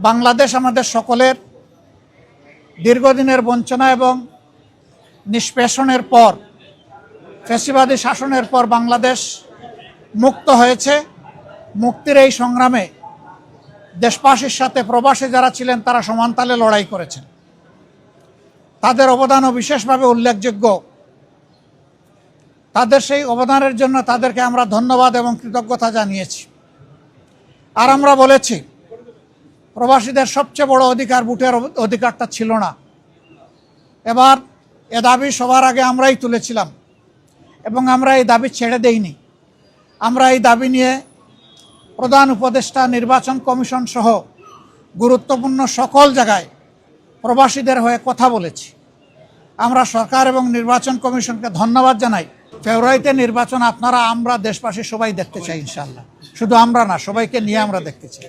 বাংলাদেশ আমাদের সকলের দীর্ঘদিনের বঞ্চনা এবং নিষ্পেষণের পর, ফেসিবাদী শাসনের পর বাংলাদেশ মুক্ত হয়েছে। মুক্তির এই সংগ্রামে দেশবাসীর সাথে প্রবাসী যারা ছিলেন, তারা সমানতালে লড়াই করেছেন। তাদের অবদানও বিশেষভাবে উল্লেখযোগ্য। তাদের সেই অবদানের জন্য তাদেরকে আমরা ধন্যবাদ এবং কৃতজ্ঞতা জানিয়েছি। আর আমরা বলেছি প্রবাসীদের সবচেয়ে বড় অধিকার, ভোটের অধিকারটা ছিল না। এবার এ দাবি সবার আগে আমরাই তুলেছিলাম এবং আমরা এই দাবি ছেড়ে দেইনি। আমরা এই দাবি নিয়ে প্রধান উপদেষ্টা, নির্বাচন কমিশন সহ গুরুত্বপূর্ণ সকল জায়গায় প্রবাসীদের হয়ে কথা বলেছি। আমরা সরকার এবং নির্বাচন কমিশনকে ধন্যবাদ জানাই। ফেব্রুয়ারিতে নির্বাচন আপনারা, আমরা দেশবাসী সবাই দেখতে চাই ইনশাল্লাহ শুধু আমরা না, সবাইকে নিয়ে আমরা দেখতে চাই।